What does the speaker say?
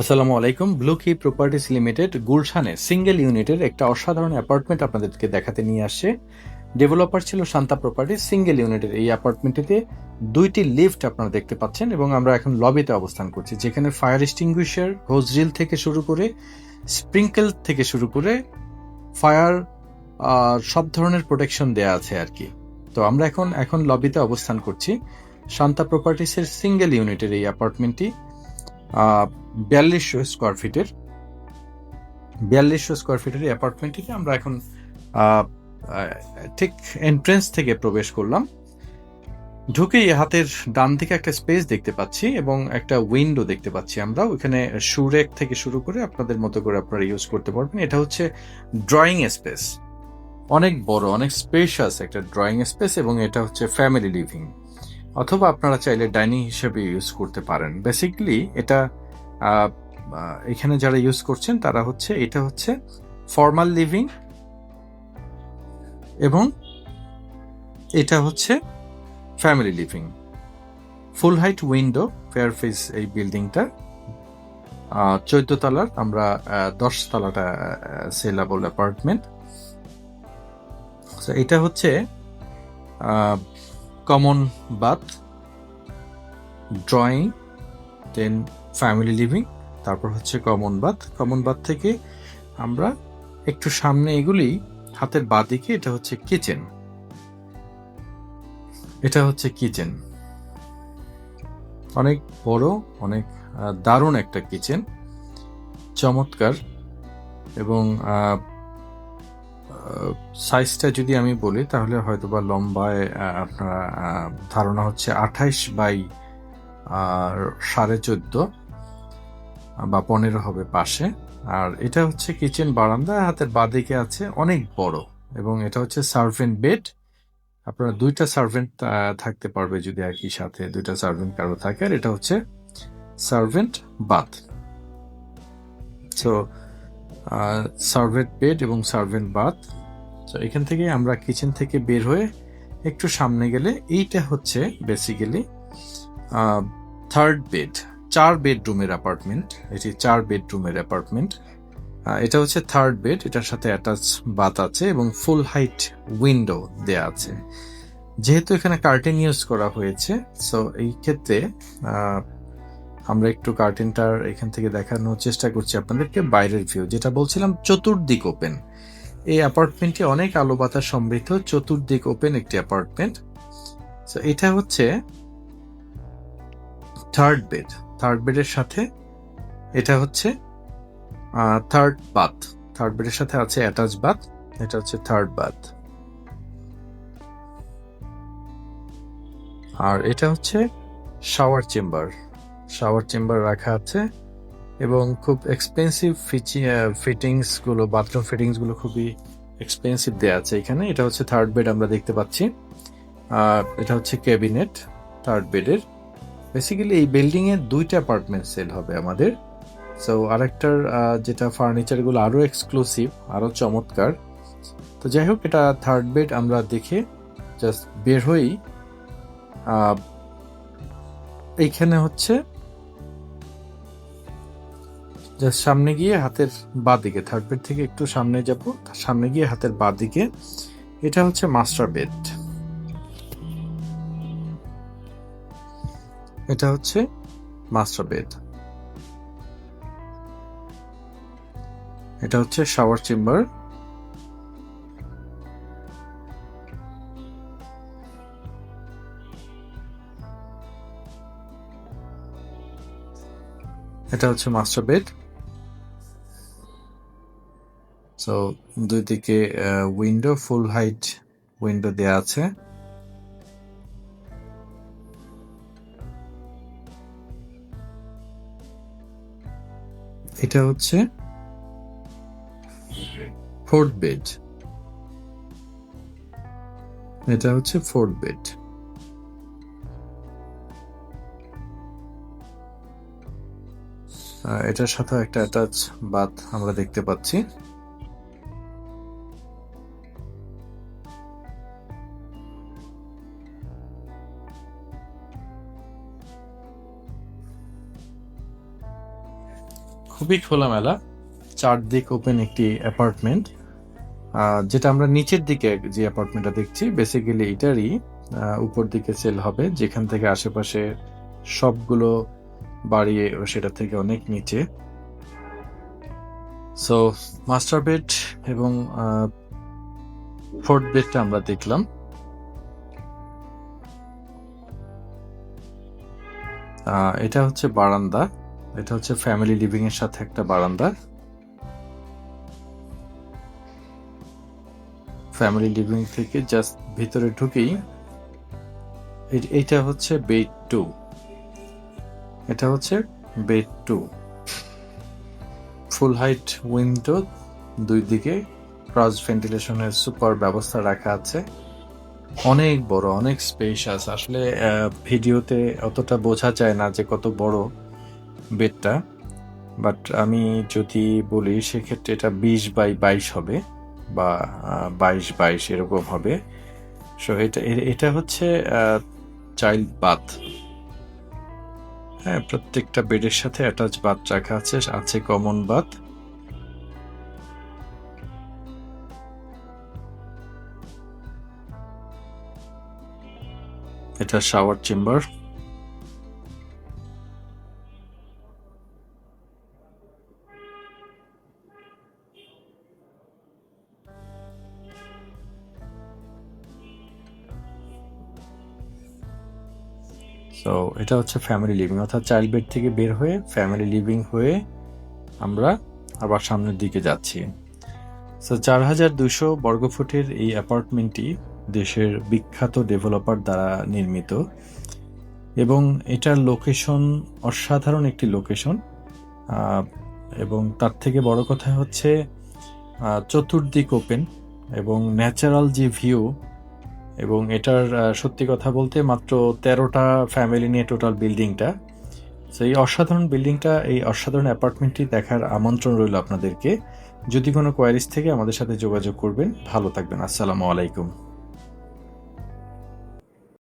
আসসালামু আলাইকুম। ব্লু কি প্রপার্টিস লিমিটেড গুলশানে সিঙ্গেল ইউনিটের একটা অসাধারণ অ্যাপার্টমেন্ট আপনাদেরকে দেখাতে নিয়ে আসছে। ডেভেলপার ছিল শান্তা প্রপার্টি সিঙ্গেল ইউনিটের এই অ্যাপার্টমেন্টটিতে দুইটি লিফট আপনারা দেখতে পাচ্ছেন এবং আমরা এখন লবিতে অবস্থান করছি, যেখানে ফায়ার এক্সটিংগুইশার হোজরিল থেকে শুরু করে স্প্রিঙ্কেল থেকে শুরু করে ফায়ার সব ধরনের প্রোটেকশন দেয়া আছে আর কি। তো আমরা এখন এখন লবিতে অবস্থান করছি। শান্তা প্রপার্টিসের সিঙ্গেল ইউনিটের এই অ্যাপার্টমেন্টটি বিয়াল্লিশশো স্কোয়ার ফিটের বিয়াল্লিশশো স্কোয়ার ফিটের এই অ্যাপার্টমেন্টটিতে আমরা এখন ঠিক এন্ট্রেন্স থেকে প্রবেশ করলাম। ঢুকেই হাতের ডান দিকে একটা স্পেস দেখতে পাচ্ছি এবং একটা উইন্ডো দেখতে পাচ্ছি আমরা। ওইখানে সুরেক থেকে শুরু করে আপনাদের মতো করে আপনারা ইউজ করতে পারবেন। এটা হচ্ছে ড্রয়িং স্পেস অনেক বড়, অনেক স্পেশাস একটা ড্রয়িং স্পেস এবং এটা হচ্ছে ফ্যামিলি লিভিং অথবা আপনারা চাইলে ডাইনিং হিসেবে ইউজ করতে পারেন। বেসিক্যালি এটা এখানে যারা ইউজ করছেন, তারা হচ্ছে, এটা হচ্ছে ফর্মাল লিভিং এবং এটা হচ্ছে family living full height window fair face এই বিল্ডিংটা চোদ্দ তলার, আমরা দশ তলাটা সেলাবল অ্যাপার্টমেন্ট এটা হচ্ছে common bath drawing then family living তারপর হচ্ছে কমন বাথ কমন বাথ থেকে আমরা একটু সামনে এগুলি হাতের বাঁদিকে এটা হচ্ছে কিচেন এটা হচ্ছে কিচেন অনেক বড়, অনেক দারুণ একটা কিচেন চমৎকার। এবং সাইজটা যদি আমি বলি, তাহলে হয়তো বা লম্বায় আপনার ধারণা হচ্ছে আঠাইশ বাই সাড়ে চোদ্দ, বা পনেরো হবে পাশে। আর এটা হচ্ছে কিচেন বারান্দা, হাতের বাঁদিকে আছে অনেক বড়, এবং এটা হচ্ছে সার্ভেন্ট বেড আপনারা দুইটা সার্ভেন্ট থাকতে পারবে যদি আর কি সাথে, দুইটা সার্ভেন্ট কারও থাকে। আর এটা হচ্ছে servant bath so servant bed এবং সার্ভেন্ট বাথ। তো এখান থেকে আমরা কিচেন থেকে বের হয়ে একটু সামনে গেলে এইটা হচ্ছে বেসিক্যালি থার্ড বেড চার বেডরুমের অ্যাপার্টমেন্ট এটি চার বেডরুমের অ্যাপার্টমেন্ট এটা হচ্ছে থার্ড বেড এটার সাথে অ্যাটাচ বাথ আছে এবং ফুল হাইট উইন্ডো দেয়া আছে। যেহেতু এখানে কার্টেন ইউজ করা হয়েছে সো এই ক্ষেত্রে আমরা একটু কার্টেনটার এখান থেকে দেখানোর চেষ্টা করছি আপনাদেরকে, বাইরের ভিউ যেটা বলছিলাম চতুর্দিক ওপেন এই অ্যাপার্টমেন্টটি অনেক আলো বাতাস সমৃদ্ধ, চতুর্দিক ওপেন একটি অ্যাপার্টমেন্ট তো এটা হচ্ছে থার্ড বেড থার্ড বেডের সাথে এটা হচ্ছে থার্ড বাথ থার্ড বেডের সাথে আছে অ্যাটাচ বাথ এটা হচ্ছে থার্ড বাথ আর এটা হচ্ছে শাওয়ার চেম্বার শাওয়ার চেম্বার রাখা আছে এবং খুব এক্সপেন্সিভ ফিটিংসগুলো বাথরুম ফিটিংসগুলো খুবই এক্সপেন্সিভ দেওয়া আছে এখানে। এটা হচ্ছে থার্ড বেড আমরা দেখতে পাচ্ছি। এটা হচ্ছে ক্যাবিনেট থার্ড বেডের বেসিক্যালি এই বিল্ডিং এ দুইটা অ্যাপার্টমেন্ট সেল হবে আমাদের। সো আরেকটার যেটা ফার্নিচারগুলো আরও আরও এক্সক্লুসিভ আরও চমৎকার। তো যাই হোক, এটা থার্ড বেড আমরা দেখে জাস্ট বের হই এইখানে হচ্ছে সামনে গিয়ে হাতের বাঁ দিকে থার্ড বেড থেকে একটু সামনে যাব, সামনে গিয়ে হাতের বাঁ দিকে। এটা হচ্ছে মাস্টার বেড এটা হচ্ছে মাস্টার বেড এটা হচ্ছে শাওয়ার চেম্বার এটা হচ্ছে মাস্টার বেড সো দুই দিকে উইন্ডো ফুল হাইট উইন্ডো দেয়া আছে। এটা হচ্ছে ফোর্থ বেড এটা হচ্ছে ফোর্থ বেড এটার সাথে একটা অ্যাটাচ বাথ আমরা দেখতে পাচ্ছি। খুবই খোলামেলা, চারদিক ওপেন একটি অ্যাপার্টমেন্ট যেটা আমরা নিচের দিকে যে অ্যাপার্টমেন্টটা দেখছি বেসিক্যালি এটারই উপর দিকে সেল হবে, যেখান থেকে আশেপাশে সবগুলো বাড়ি সেটা থেকে অনেক নিচে। সো মাস্টার বেড এবং ফোর্থ বেডটা আমরা দেখলাম। এটা হচ্ছে বারান্দা। এটা হচ্ছে ফ্যামিলি লিভিং এর সাথে একটা বারান্দা। ফ্যামিলি লিভিং থেকে জাস্ট ভিতরে ঢুকেই এ- এইটা হচ্ছে বেড টু এটা হচ্ছে bed two full height window দুই দিকে ক্রস ভেন্টিলেশনের সুপার ব্যবস্থা রাখা আছে। অনেক বড়, অনেক স্পেশাস আসলে ভিডিওতে অতটা বোঝা যায় না যে কত বড়। বেডটা বাট আমি যদি বলি সেক্ষেত্রে এটা বিশ বাই বাইশ হবে বা বাইশ বাইশ এরকম হবে। সো এটা এটা হচ্ছে চাইল্ড বাথ হ্যাঁ প্রত্যেকটা বেডের সাথে অ্যাটাচ বাথ রাখা আছে আছে কমন বাথ এটা শাওয়ার চেম্বার সো এটা হচ্ছে ফ্যামিলি লিভিং অর্থাৎ চাইল্ড বেড থেকে বের হয়ে ফ্যামিলি লিভিং হয়ে আমরা আবার সামনের দিকে যাচ্ছি। সো চার হাজার দুশো বর্গফুটের এই অ্যাপার্টমেন্টটি দেশের বিখ্যাত ডেভেলপার দ্বারা নির্মিত এবং এটার লোকেশন অসাধারণ একটি লোকেশন এবং তার থেকে বড় কথা হচ্ছে চতুর্দিক ওপেন এবং ন্যাচারাল যে ভিউ এবং এটার সত্যি কথা বলতে মাত্র তেরোটা ফ্যামিলি নিয়ে টোটাল বিল্ডিংটা সো এই অসাধারণ বিল্ডিংটা এই অসাধারণ অ্যাপার্টমেন্টটি দেখার আমন্ত্রণ রইল আপনাদেরকে। যদি কোনো কোয়ারিজ থেকে আমাদের সাথে যোগাযোগ করবেন। ভালো থাকবেন। আসসালামু আলাইকুম।